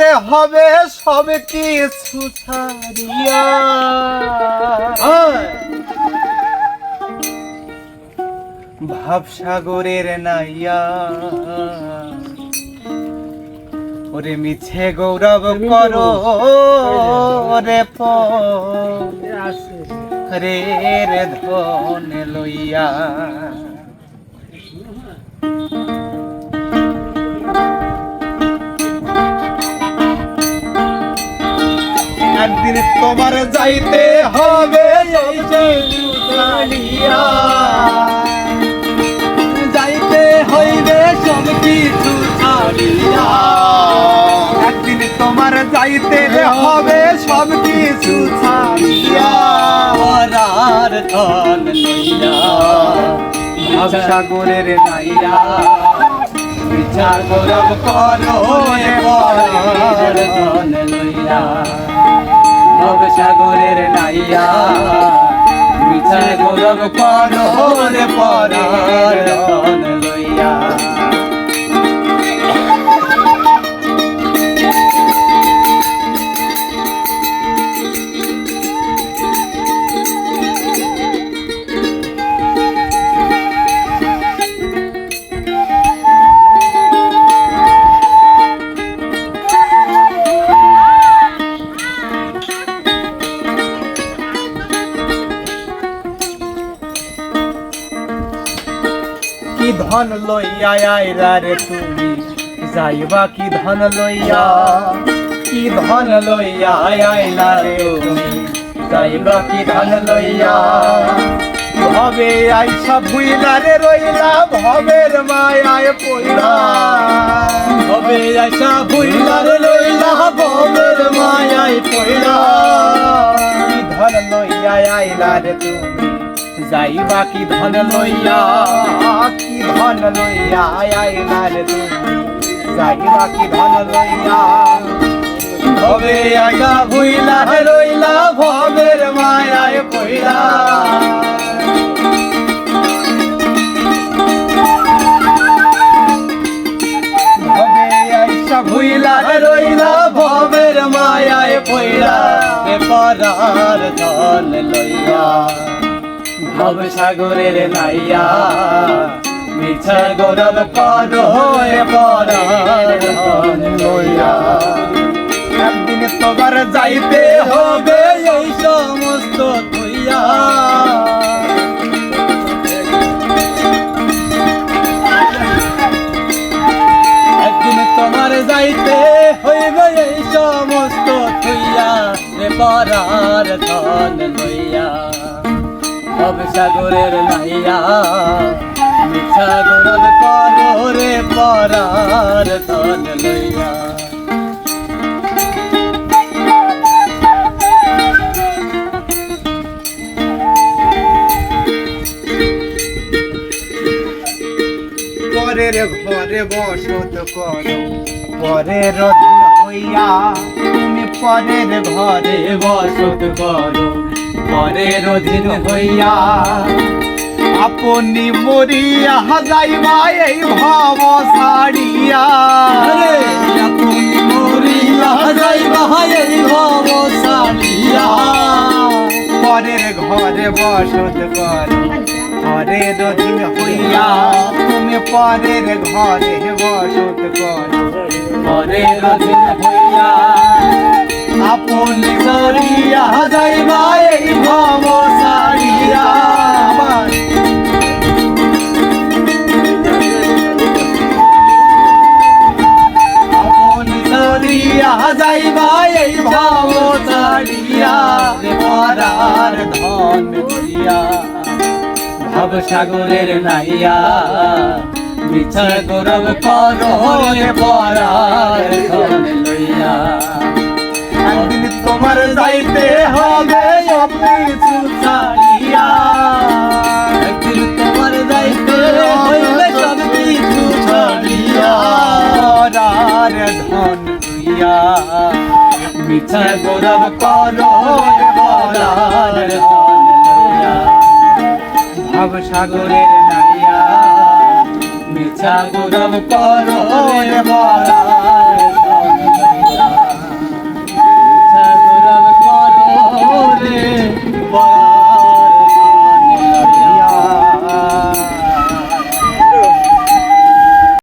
যাইতে হবে সব কিছু ছাড়িয়া। ভাবসাগরের নাইয়া। ওরে মিছে গৌরব করো রে রে রে ধন লইয়া। একদিন তোমার যাইতে হবে যাইতে হইবে সব কিছু একদিন তোমার যাইতে হবে, সব কিছু সাগরের নাইয়া বিচার গৌরব করো ওরার ধন লইয়া। ভব সাগরের নাইয়া। মিছায় গৌরব পর রে কি ধন লইয়া আইরা রে তুমি? যাইবা কি ধন লইয়া? কি ধন লইয়া আইলা রে তুমি? যাইবা কি ধন লইয়া? ভবে আইসা ভুইলা রে রইলা, ভবের মায়ায় পইলা ভবে আইসা ভুইলা রে রইলা, ভবের মায়ায় পইলা কি ধন লইয়া আইলা রে তুমি? যাইবা কি ধন লইয়া? কি ধন লইয়া? আইলা রে তুমি যাইবা কি ধন লইয়া? ভবে আগা ভুইলা হে রইলা, ভবের মায়ায় পইলা রইলা, ভবের মায়ায় পইলা পরার ধন লইয়া। ভব সাগরের নাইয়া মিছা গৌরব করো এ পরার ধন লইয়া একদিন তোমার যাইতে হবে এই সমস্ত তুইয়া একদিন তোমার যাইতে হইবে এই সমস্ত তুইয়া রে পরার ধন লইয়া ভব সাগরের নাইয়া মিছা গৌরব করো পরার ধন লইয়া। পরের ঘরে বসত করো, পরের হইয়া পরের ঘরে বসত করো পরের অধীন হইয়া আপনি মরিয়া যাইবা এই ভব সারিয়া আপনি মরিয়া যাইবা এই ভব সারিয়া পরের ঘরে বসত করো ঘরের অধীন হইয়া তুমি পরের ঘরে বসত করো। পরের অধীন হইয়া আপন করিয়া যাইবা এই ভব সারিয়া আপন করিয়া যাইবা এই ভব সারিয়া পরার ধন ভব সাগরের নাইয়া মিছা গৌরব করো পরার ধন লইয়া। তোমার যাইতে হবে একদিন তোমার যাইতে হইবে সব কিছু ছাড়িয়া মিছা গৌরব করো সাগরের নাইয়া মিছা গৌরব করো